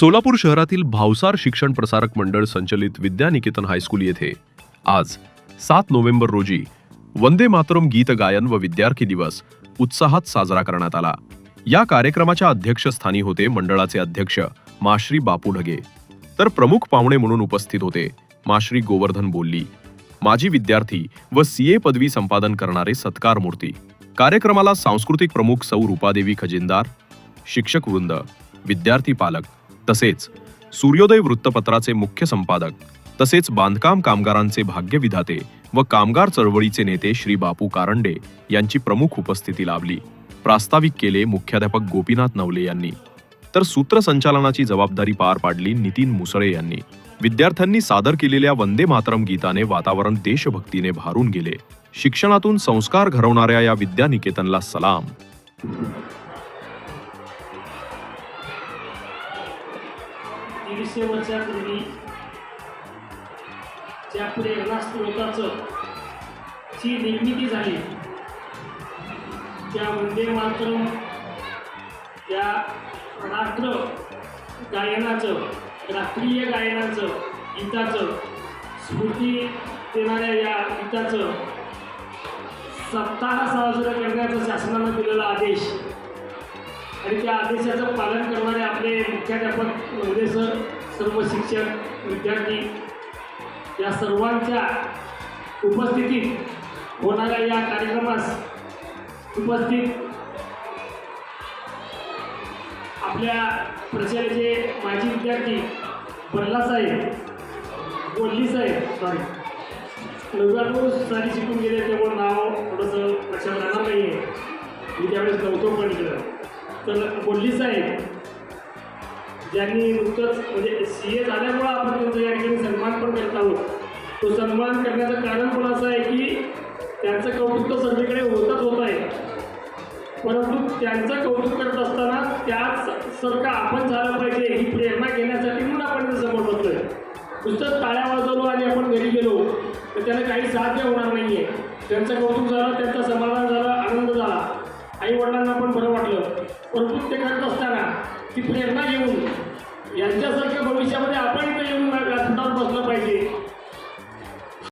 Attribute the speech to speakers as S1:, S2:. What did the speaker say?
S1: सोलापूर शहरातील भावसार शिक्षण प्रसारक मंडळ संचलित विद्यानिकेतन हायस्कूल येथे आज सात नोव्हेंबर रोजी वंदे मातरम गीत गायन व विद्यार्थी दिवस उत्साहात साजरा करण्यात आला. या कार्यक्रमाच्या अध्यक्षस्थानी होते मंडळाचे अध्यक्ष माश्री बापू ढगे. तर प्रमुख पाहुणे म्हणून उपस्थित होते माश्री गोवर्धन बोल्ली. माजी विद्यार्थी व सीए पदवी संपादन करणारे सत्कार मूर्ती. कार्यक्रमाला सांस्कृतिक प्रमुख सौ रूपादेवी खजिनदार शिक्षक वृंद विद्यार्थी पालक तसेच सूर्योदय वृत्तपत्राचे मुख्य संपादक तसेच बांधकाम कामगारांचे भाग्यविधाते व कामगार चळवळीचे नेते श्री बापू कारंडे यांची प्रमुख उपस्थिती लाभली. प्रास्ताविक केले मुख्याध्यापक गोपीनाथ नवले यांनी. तर सूत्रसंचालनाची जबाबदारी पार पाडली नितीन मुसळे यांनी. विद्यार्थ्यांनी सादर केलेल्या वंदे मातरम गीताने वातावरण देशभक्तीने भारून गेले. शिक्षणातून संस्कार घडवणाऱ्या या विद्यानिकेतनला सलाम.
S2: दीडशे वर्षापूर्वी ज्या प्रेरणास्त्रोताचं ची निर्मिती झाली. त्या वंदे मातरम त्या रात्र गायनाचं राष्ट्रीय गायनाचं गीताचं स्फूर्ती देणाऱ्या या गीताचं सप्ताह साजरा करण्याचा शासनानं दिलेला आदेश. आणि त्या आदेशाचं पालन करणारे आपले मुख्याध्यापक म्हणजे सर सर्व शिक्षक विद्यार्थी या सर्वांच्या उपस्थितीत होणाऱ्या या कार्यक्रमास उपस्थित आपल्या प्रशालेचे माजी विद्यार्थी बल्लासाहेब साहेब साहेब सॉरी नव्याण्णव साली शिकून गेले त्यामुळे नाव थोडंसं लक्षात राहणार नाही आहे मी त्यावेळेस नव्हतो पण तर बोल्ली साहेब ज्यांनी नुकतंच म्हणजे सी ए झाल्यामुळं आपण त्यांचा या ठिकाणी सन्मान पण करत आहोत. तो सन्मान करण्याचं कारण पण असं आहे की त्यांचं कौतुक तर सगळीकडे होतच होत आहे. परंतु त्यांचं कौतुक करत असताना त्याच सारखं आपण झालं पाहिजे ही प्रेरणा घेण्यासाठी म्हणून आपण ते समोर बघतोय नुसतं टाळ्या वाजवलो आणि आपण घरी गेलो तर त्याला काही साध्य होणार नाही आहे त्यांचं कौतुक झालं त्यांचं समाधान झालं आनंद झाला. आई वडिलांना पण बरं वाटलं. परंतु ते करत असताना ती प्रेरणा घेऊन यांच्यासारख्या